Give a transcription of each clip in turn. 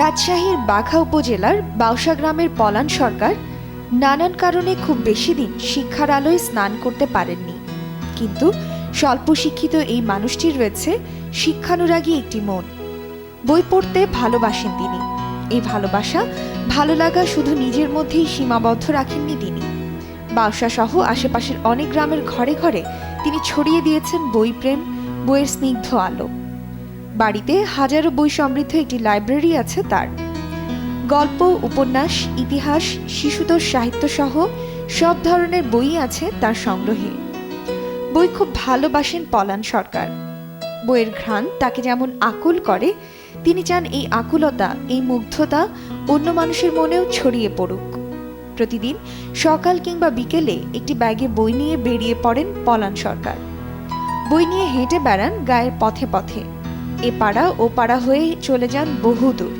রাজশাহীর বাঘা উপজেলার বাউসা গ্রামের পলান সরকার নানান কারণে খুব বেশি দিন শিক্ষার আলোয় স্নান করতে পারেননি। কিন্তু স্বল্প শিক্ষিত এই মানুষটির রয়েছে শিক্ষানুরাগী একটি মন। বই পড়তে ভালোবাসেন তিনি। এই ভালোবাসা ভালো লাগা শুধু নিজের মধ্যেই সীমাবদ্ধ রাখেননি তিনি। বাউসা সহ আশেপাশের অনেক গ্রামের ঘরে ঘরে তিনি ছড়িয়ে দিয়েছেন বই প্রেম বইয়ের স্নিগ্ধ আলো। বাড়িতে হাজারো বই সমৃদ্ধ একটি লাইব্রেরি আছে তার। গল্প, উপন্যাস, ইতিহাস, শিশুতোষ সাহিত্য সহ সব ধরনের বই আছে তার সংগ্রহে। বই খুব ভালোবাসেন পলান সরকার। বইয়ের ঘ্রাণ তাকে যেমন আকুল করে, তিনি চান এই আকুলতা, এই মুগ্ধতা অন্য মানুষের মনেও ছড়িয়ে পড়ুক। প্রতিদিন সকাল কিংবা বিকেলে একটি ব্যাগে বই নিয়ে বেরিয়ে পড়েন পলান সরকার। বই নিয়ে হেঁটে বেড়ান গায়ের পথে পথে। এ পাড়া ও পাড়া হয়ে চলে যান বহুদূর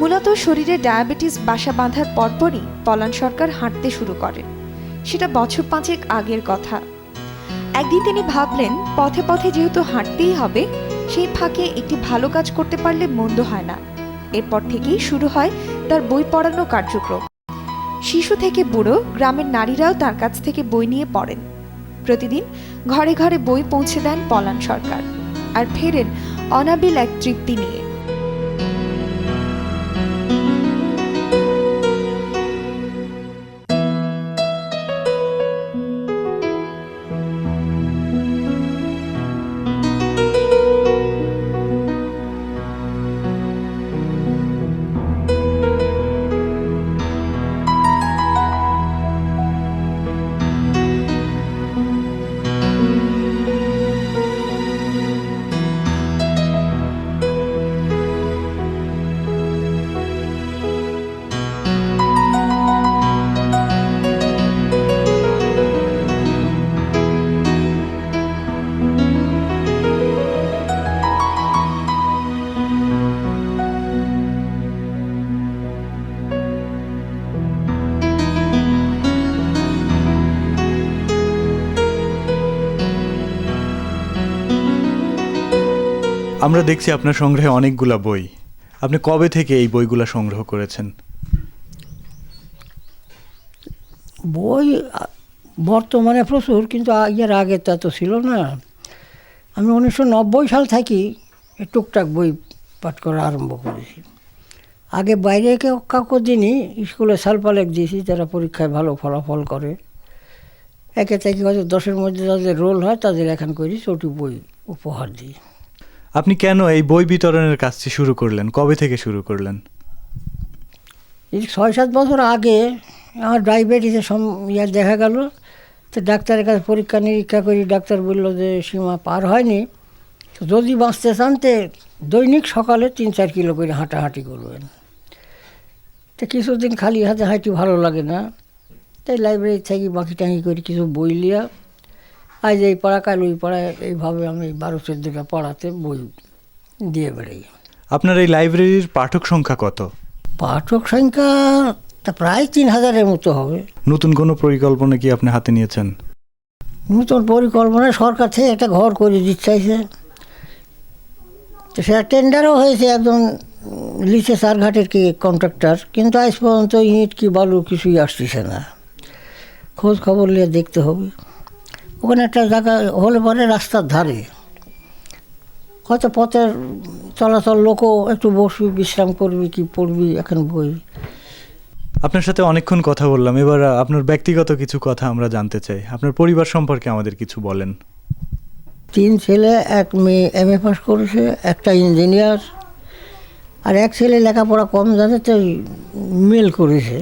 মূলত শরীরে ডায়াবেটিস, বাসা বাঁধার পরপরই পলান সরকার হাঁটতে শুরু করেন। সেটা বছর পাঁচেক আগের কথা। একদিন তিনি ভাবলেন, পথে পথে যেহেতু হাঁটতেই হবে, সেই ফাঁকে একটি ভালো কাজ করতে পারলে মন্দ হয় না। এরপর থেকেই শুরু হয় তার বই পড়ানো কার্যক্রম। শিশু থেকে বুড়ো, গ্রামের নারীরাও তার কাছ থেকে বই নিয়ে পড়েন। প্রতিদিন ঘরে ঘরে বই পৌঁছে দেন পলান সরকার। আর ফেরেন অনাবিল এক তৃপ্তি নিয়ে। আমরা দেখছি আপনার সংগ্রহে অনেকগুলা বই। আপনি কবে থেকে এই বইগুলা সংগ্রহ করেছেন? বই বর্তমানে প্রচুর, কিন্তু আ- এর আগে তা তো ছিল না। আমি উনিশশো নব্বই সাল থেকে টুকটাক বই পাঠ করা আরম্ভ করেছি। আগে বাইরে কেউ কাউকে দিনই স্কুলে সালপালেক দিয়েছি, যারা পরীক্ষায় ভালো ফলাফল করে। একে থেকে হয়তো দশের মধ্যে যাদের রোল হয়, তাদের এখান করি ছোটো বই উপহার দিই। আপনি কেন এই বই বিতরণের কাজটি শুরু করলেন? কবে থেকে শুরু করলেন? এই ছয় সাত বছর আগে আমার ডায়াবেটিসের সম ইয়ে দেখা গেল। তো ডাক্তারের কাছে পরীক্ষা নিরীক্ষা করি, ডাক্তার বলল যে সীমা পার হয়নি। তো যদি বাঁচতে চান তে দৈনিক সকালে তিন চার কিলো করে হাঁটাহাঁটি করবেন। তো কিছুদিন খালি হাতে হাঁটি ভালো লাগে না। তাই লাইব্রেরি থেকে বাকি টাকি করি কিছু বই লিয়া আজ এই পাড়া কাল ওই পাড়ায় এইভাবে আমি বারো চোদ্দোটা পড়াতে বই দিয়ে বেড়াই। আপনার এই লাইব্রেরির পাঠক সংখ্যা কত? পাঠক সংখ্যা তা প্রায় তিন হাজারের মতো হবে। নতুন কোনো পরিকল্পনা কি আপনি হাতে নিয়েছেন? নতুন পরিকল্পনায় সরকার থেকে একটা ঘর করে দিতে চাইছে তো সেটা টেন্ডারও হয়েছে একজন লিচে সারঘাটের কি কন্ট্রাক্টর কিন্তু আজ পর্যন্ত ইট কি বালু কিছুই আসতেছে না। খোঁজ খবর নিয়ে দেখতে হবে। ওখানে একটা জায়গা হলে পরে রাস্তার ধারে। হয়তো পথের চলাচল লোকও একটু বসবি বিশ্রাম করবি কি পড়বি এখন বই। আপনার সাথে অনেকক্ষণ কথা বললাম এবার আপনার ব্যক্তিগত কিছু কথা আমরা জানতে চাই। আপনার পরিবার সম্পর্কে আমাদের কিছু বলেন। তিন ছেলে এক মেয়ে এম এ পাস করেছে একটা ইঞ্জিনিয়ার আর এক ছেলে লেখাপড়া কম জানে তো মেল করেছে।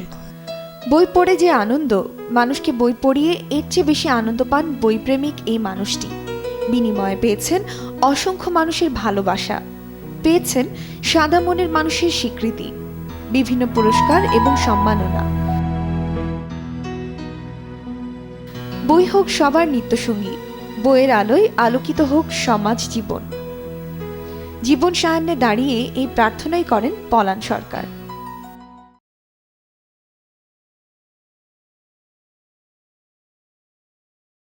বই পড়ে যে আনন্দ মানুষকে বই পড়িয়ে এর চেয়ে বেশি আনন্দ পান বইপ্রেমিক এই মানুষটি। বিনিময়ে পেয়েছেন অসংখ্য মানুষের ভালোবাসা। পেয়েছেন সাদা মনের মানুষের স্বীকৃতি, বিভিন্ন পুরস্কার এবং সম্মাননা। বই হোক সবার নিত্যসঙ্গী, বইয়ের আলোয় আলোকিত হোক সমাজ জীবন। জীবন সায়ান্নে দাঁড়িয়ে এই প্রার্থনাই করেন পলান সরকার।